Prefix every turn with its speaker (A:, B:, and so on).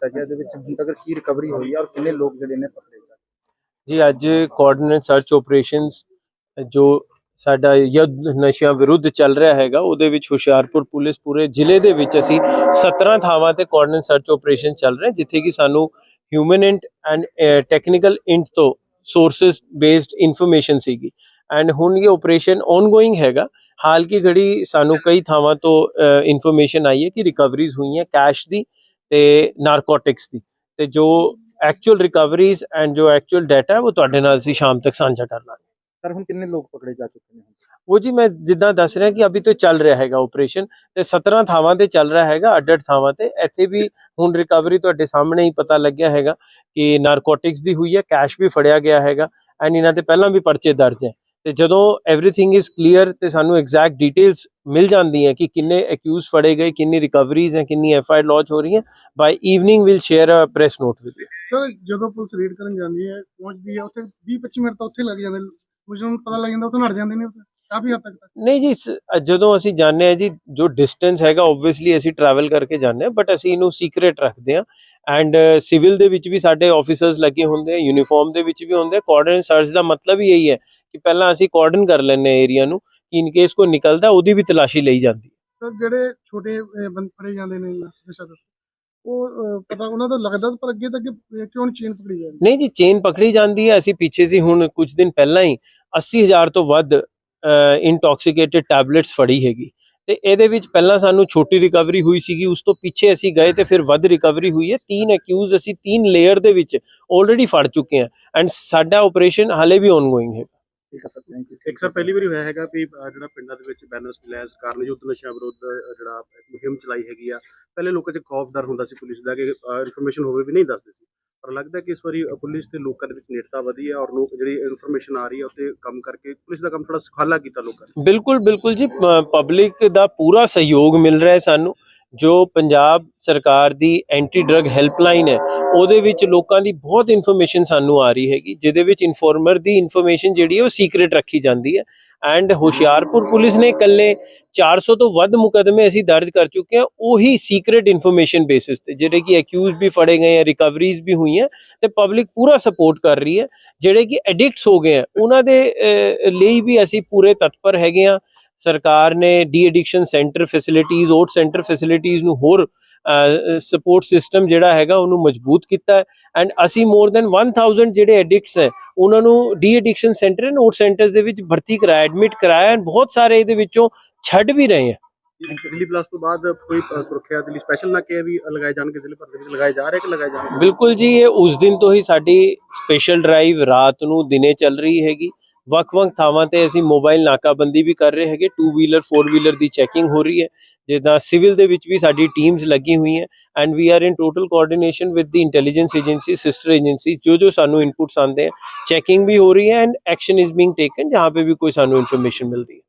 A: ਕੀਤਾ ਗਿਆ, ਇਹਦੇ ਵਿੱਚ ਹੁਣ ਤੱਕ ਕੀ ਰਿਕਵਰੀ ਹੋਈ ਹੈ ਔਰ ਕਿੰਨੇ ਲੋਕ ਜਿਹੜੇ ਨੇ ਪਕੜੇ ਗਏ
B: ਜੀ, ਅੱਜ ਕੋਆਰਡੀਨੇਟ ਸਰਚ ਆਪਰੇਸ਼ਨਸ ਜੋ ਸਾਡਾ ਯੁੱਧ ਨਸ਼ਿਆਂ ਵਿਰੁੱਧ ਚੱਲ ਰਿਹਾ ਹੈਗਾ, ਉਹਦੇ ਵਿੱਚ ਹੁਸ਼ਿਆਰਪੁਰ ਪੁਲਿਸ ਪੂਰੇ ਜ਼ਿਲ੍ਹੇ ਦੇ ਵਿੱਚ ਅਸੀਂ 17 ਥਾਵਾਂ ਤੇ ਕੋਆਰਡੀਨੇਟ ਸਰਚ ਆਪਰੇਸ਼ਨ ਚੱਲ ਰਹੇ, ਜਿੱਥੇ ਕਿ ਸਾਨੂੰ human int and technical int ਤੋਂ ਸੋਰਸਸ ਬੇਸਡ ਇਨਫੋਰਮੇਸ਼ਨ ਸੀਗੀ। ਐਂਡ ਹੁਣ ਇਹ ਆਪਰੇਸ਼ਨ ਆਨਗੋਇੰਗ ਹੈਗਾ। ਹਾਲ ਕੀ ਘੜੀ ਸਾਨੂੰ ਕਈ ਥਾਵਾਂ ਤੋਂ ਇਨਫੋਰਮੇਸ਼ਨ ਆਈ ਹੈ ਕਿ ਰਿਕਵਰੀਜ਼ ਹੋਈਆਂ ਕੈਸ਼ ਦੀ ਤੇ ਨਾਰਕੋਟਿਕਸ ਦੀ। ਤੇ ਜੋ ਐਕਚੁਅਲ ਰਿਕਵਰੀਜ਼ ਐਂਡ ਜੋ ਐਕਚੁਅਲ ਡਾਟਾ ਹੈ ਉਹ ਤੁਹਾਡੇ ਨਾਲ ਅਸੀਂ ਸ਼ਾਮ ਤੱਕ ਸਾਂਝਾ ਕਰ ਲਾਂਗੇ।
A: ਸਰ ਹੁਣ ਕਿੰਨੇ ਲੋਕ ਪਕੜੇ ਜਾ ਚੁੱਕੇ ਨੇ
B: ਉਹ ਜੀ ਮੈਂ ਜਿੱਦਾਂ ਦੱਸ ਰਿਹਾ ਕਿ ਅਭੀ ਤੋਂ ਚੱਲ ਰਿਹਾ ਹੈਗਾ ਆਪਰੇਸ਼ਨ ਤੇ 17 ਥਾਵਾਂ ਤੇ ਚੱਲ ਰਿਹਾ ਹੈਗਾ ਅੱਡ ਅੱਡ ਥਾਵਾਂ ਤੇ। ਇੱਥੇ ਵੀ ਹੁਣ ਰਿਕਵਰੀ ਤੁਹਾਡੇ ਸਾਹਮਣੇ ਹੀ ਪਤਾ ਲੱਗਿਆ ਹੈਗਾ ਕਿ ਨਾਰਕੋਟਿਕਸ ਦੀ ਹੋਈ ਹੈ ਕੈਸ਼ ਵੀ ਫੜਿਆ ਗਿਆ ਹੈਗਾ ਐਂਡ ਇਹਨਾਂ ਤੇ ਪਹਿਲਾਂ ਵੀ ਪਰਚੇ ਦਰਜ ਹੈ। ਤੇ ਜਦੋਂ एवरीथिंग ਇਜ਼ ਕਲੀਅਰ ਤੇ ਸਾਨੂੰ ਐਗਜ਼ੈਕਟ ਡਿਟੇਲਸ ਮਿਲ ਜਾਂਦੀਆਂ ਕਿ ਕਿੰਨੇ ਅਕਿਊਜ਼ ਫੜੇ ਗਏ ਕਿੰਨੀ ਰਿਕਵਰੀਜ਼ ਹੈ ਕਿੰਨੀ ਐਫ ਆਈ ਲਾਂਚ ਹੋ ਰਹੀ ਹੈ by evening will share a press note with you
C: sir ਜਦੋਂ ਪੁਲਿਸ ਰੇਡ ਕਰਨ ਜਾਂਦੀ ਹੈ ਪਹੁੰਚਦੀ ਹੈ ਉੱਥੇ 20 25 ਮਿੰਟ ਤਾਂ ਉੱਥੇ ਲੱਗ ਜਾਂਦੇ ਮੁਝੇ ਨੂੰ ਪਤਾ ਲੱਗ ਜਾਂਦਾ ਉੱਥੇ ਨੜ ਜਾਂਦੇ ਨੇ ਉੱਥੇ ਕਾਫੀ ਹੱਦ ਤੱਕ
B: ਨਹੀਂ ਜੀ ਸ- ਜਦੋਂ ਅਸੀਂ ਜਾਂਦੇ ਹਾਂ ਜੀ ਜੋ ਡਿਸਟੈਂਸ ਹੈਗਾ ਆਬਵੀਅਸਲੀ ਅਸੀਂ ਟਰੈਵਲ ਕਰਕੇ ਜਾਂਦੇ ਹਾਂ ਬਟ ਅਸੀਂ ਇਹਨੂੰ ਸੀਕ੍ਰੀਟ ਰੱਖਦੇ ਹਾਂ। ਐਂਡ ਸਿਵਲ ਦੇ ਵਿੱਚ ਵੀ ਸਾਡੇ ਆਫੀਸਰਸ ਲੱਗੇ ਹੁੰਦੇ ਆ ਯੂਨੀਫਾਰਮ ਦੇ ਵਿੱਚ ਵੀ ਹੁੰਦੇ ਆ। ਕੋਆਰਡੀਨੇਟ ਸਰਚ ਦਾ ਮਤਲਬ ਹੀ ਇਹੀ ਹੈ ਕਿ ਪਹਿਲਾਂ ਅਸੀਂ ਕੋਆਰਡੀਨ ਕਰ ਲੈਂਦੇ ਹਾਂ ਏਰੀਆ ਨੂੰ ਕਿ ਇਨ ਕੇਸ ਕੋਈ ਨਿਕਲਦਾ ਉਹਦੀ ਵੀ ਤਲਾਸ਼ੀ ਲਈ ਜਾਂਦੀ ਹੈ।
C: ਸਰ ਜਿਹੜੇ ਛੋਟੇ ਅਹ, ਬੰਦ ਫੜੇ ਜਾਂਦੇ ਨੇ ਨਸ਼ਾ ਤਸਕਰ ਉਹ ਅਹ, ਪਤਾ ਉਹਨਾਂ ਦਾ ਲੱਗਦਾ ਪਰ ਅੱਗੇ ਤੱਕ ਕਿਉਂ ਨਹੀਂ ਚੇਨ ਪਕੜੀ ਜਾਂਦੀ?
B: ਨਹੀਂ ਜੀ ਚੇਨ ਪਕੜੀ ਜਾਂਦੀ ਹੈ। ਅਸੀਂ ਪਿੱਛੇ ਸੀ ਹੁਣ ਕੁਝ ਦਿਨ ਪਹਿਲਾਂ ਹੀ 80000 ਤੋਂ ਵੱਧ ਇੰਟੌਕਸੀਕੇਟਿਡ ਟੈਬਲੇਟਸ ਫੜੀ ਹੈਗੀ। ਤੇ ਇਹਦੇ ਵਿੱਚ ਪਹਿਲਾਂ ਸਾਨੂੰ ਛੋਟੀ ਰਿਕਵਰੀ ਹੋਈ ਸੀਗੀ ਉਸ ਤੋਂ ਪਿੱਛੇ ਅਸੀਂ ਗਏ ਤੇ ਫਿਰ ਵੱਧ ਰਿਕਵਰੀ ਹੋਈ ਹੈ। ਤਿੰਨ ਅਕਿਊਜ਼ ਅਸੀਂ ਤਿੰਨ ਲੇਅਰ ਦੇ ਵਿੱਚ ਆਲਰੇਡੀ ਫੜ ਚੁੱਕੇ ਹਾਂ ਐਂਡ ਸਾਡਾ ਆਪਰੇਸ਼ਨ ਹਾਲੇ ਵੀ ਆਨਗੋਇੰਗ ਹੈ।
A: ਠੀਕ ਹੈ ਸਰ ਥੈਂਕ ਯੂ
D: ਇੱਕ ਸਰ ਪਹਿਲੀ ਵਾਰੀ ਹੋਇਆ ਹੈਗਾ ਵੀ ਜਿਹੜਾ ਪਿੰਡਾਂ ਦੇ ਵਿੱਚ ਬੈਨਰਸ ਮਿਲਿਆ ਸਰਕਾਰ ਨੇ ਯੁੱਧ ਨਸ਼ਾ ਵਿਰੁੱਧ ਜਿਹੜਾ ਮੁਹਿੰਮ ਚਲਾਈ ਹੈਗੀ ਆ। ਪਹਿਲੇ ਲੋਕਾਂ 'ਚ ਖੌਫ ਡਰ ਹੁੰਦਾ ਸੀ ਪੁਲਿਸ ਦਾ ਕਿ ਇਨਫੋਰਮੇਸ਼ਨ ਹੋਵੇ ਵੀ ਨਹੀਂ ਦੱਸਦੇ ਸੀ। ਪਰ ਲੱਗਦਾ ਕਿ ਇਸ ਵਾਰੀ ਪੁਲਿਸ ਤੇ ਲੋਕਾਂ ਦੇ ਵਿੱਚ ਨੇੜਤਾ ਵਧੀ ਹੈ ਔਰ ਲੋਕ ਜਿਹੜੀ ਇਨਫੋਰਮੇਸ਼ਨ ਆ ਰਹੀ ਹੈ ਉੱਤੇ ਕੰਮ ਕਰਕੇ ਪੁਲਿਸ ਦਾ ਕੰਮ ਥੋੜਾ ਸੁਖਾਲਾ ਕੀਤਾ ਲੋਕਾਂ ਨੇ।
B: ਬਿਲਕੁਲ ਬਿਲਕੁਲ ਜੀ ਪਬਲਿਕ ਦਾ ਪੂਰਾ ਸਹਿਯੋਗ ਮਿਲ ਰਿਹਾ ਹੈ ਸਾਨੂੰ। ਜੋ ਪੰਜਾਬ ਸਰਕਾਰ ਦੀ ਐਂਟੀ ਡਰਗ ਹੈਲਪਲਾਈਨ ਹੈ, ਉਹਦੇ ਵਿੱਚ ਲੋਕਾਂ ਦੀ ਬਹੁਤ ਇਨਫੋਰਮੇਸ਼ਨ ਸਾਨੂੰ ਆ ਰਹੀ ਹੈਗੀ, ਜਿਹਦੇ ਵਿੱਚ ਇਨਫੋਰਮਰ ਦੀ ਇਨਫੋਰਮੇਸ਼ਨ ਜਿਹੜੀ ਹੈ ਉਹ ਸੀਕ੍ਰੀਟ ਰੱਖੀ ਜਾਂਦੀ ਹੈ ਐਂਡ ਹੁਸ਼ਿਆਰਪੁਰ ਪੁਲਿਸ ਨੇ ਇਕੱਲੇ 400 ਤੋਂ ਵੱਧ ਮੁਕਦਮੇ ਅਸੀਂ ਦਰਜ ਕਰ ਚੁੱਕੇ ਹਾਂ, ਉਹੀ ਸੀਕ੍ਰੀਟ ਇਨਫੋਰਮੇਸ਼ਨ ਬੇਸਿਸ ਤੇ, ਜਿਹੜੇ ਕਿ ਅਕਿਊਜ਼ ਵੀ ਫੜੇ ਗਏ ਆ ਰਿਕਵਰੀਜ਼ ਵੀ ਹੋਈਆਂ ਤੇ ਪਬਲਿਕ ਪੂਰਾ ਸਪੋਰਟ ਕਰ ਰਹੀ ਹੈ, ਜਿਹੜੇ ਕਿ ਐਡਿਕਟਸ ਹੋ ਗਏ ਆ, ਉਹਨਾਂ ਦੇ ਲਈ ਵੀ ਅਸੀਂ ਪੂਰੇ ਤਤਪਰ ਹੈਗੇ ਆ ਸਰਕਾਰ ਨੇ de addiction centre facilities OAT centre facilities ਨੂੰ ਹੋਰ ਸਪੋਰਟ ਸਿਸਟਮ ਜਿਹੜਾ ਹੈਗਾ ਉਹਨੂੰ ਮਜ਼ਬੂਤ ਕੀਤਾ ਹੈ। ਐਂਡ ਅਸੀਂ ਮੋਰ ਦੈਨ 1000 ਜਿਹੜੇ ਐਡਿਕਟਸ ਹੈ ਉਹਨਾਂ ਨੂੰ de addiction centre and OAT centres ਦੇ ਵਿੱਚ ਭਰਤੀ ਕਰਾਇਆ ਐਡਮਿਟ ਕਰਾਇਆ ਐਂਡ ਬਹੁਤ ਸਾਰੇ ਇਹਦੇ ਵਿੱਚੋਂ ਛੱਡ ਵੀ ਰਹੇ ਹੈ।
D: ਦਿੱਲੀ ਪਲੱਸ ਤੋਂ ਬਾਅਦ ਕੋਈ ਸੁਰੱਖਿਆ ਦੇ ਲਈ ਸਪੈਸ਼ਲ ਨਾਕੇ ਵੀ ਲਗਾਏ ਜਾਣਗੇ ਜ਼ਿਲ੍ਹੇ ਭਰ ਦੇ ਵਿੱਚ ਲਗਾਏ ਜਾ ਰਹੇ ਕਿ ਲਗਾਏ ਜਾਣਗੇ?
B: ਬਿਲਕੁਲ ਜੀ ਇਹ ਉਸ ਦਿਨ ਤੋਂ ਹੀ ਸਾਡੀ ਸਪੈਸ਼ਲ ਡਰਾਈਵ ਰਾਤ ਨੂੰ ਦਿਨੇ ਚੱਲ ਰਹੀ ਹੈਗੀ। ਵੱਖ-ਵੱਖ ਥਾਵਾਂ ਤੇ ਅਸੀਂ ਮੋਬਾਈਲ ਨਾਕਾਬੰਦੀ ਵੀ ਕਰ ਰਹੇ ਹੈਗੇ। ਟੂ ਵੀਲਰ ਫੋਰ ਵੀਲਰ ਦੀ ਚੈਕਿੰਗ ਹੋ ਰਹੀ ਹੈ। ਜਿੱਦਾਂ ਸਿਵਲ ਦੇ ਵਿੱਚ ਵੀ ਸਾਡੀ ਟੀਮਸ ਲੱਗੀ ਹੋਈਆਂ and we are in total coordination with the intelligence agency sister agency ਜੋ ਜੋ ਸਾਨੂੰ ਇਨਪੁਟਸ ਆਉਂਦੇ ਆ। ਚੈਕਿੰਗ ਵੀ ਹੋ ਰਹੀ ਹੈ and action is being taken ਜਹਾਂ ਪੇ ਵੀ ਕੋਈ ਸਾਨੂੰ ਇਨਫੋਰਮੇਸ਼ਨ ਮਿਲਦੀ ਹੈ।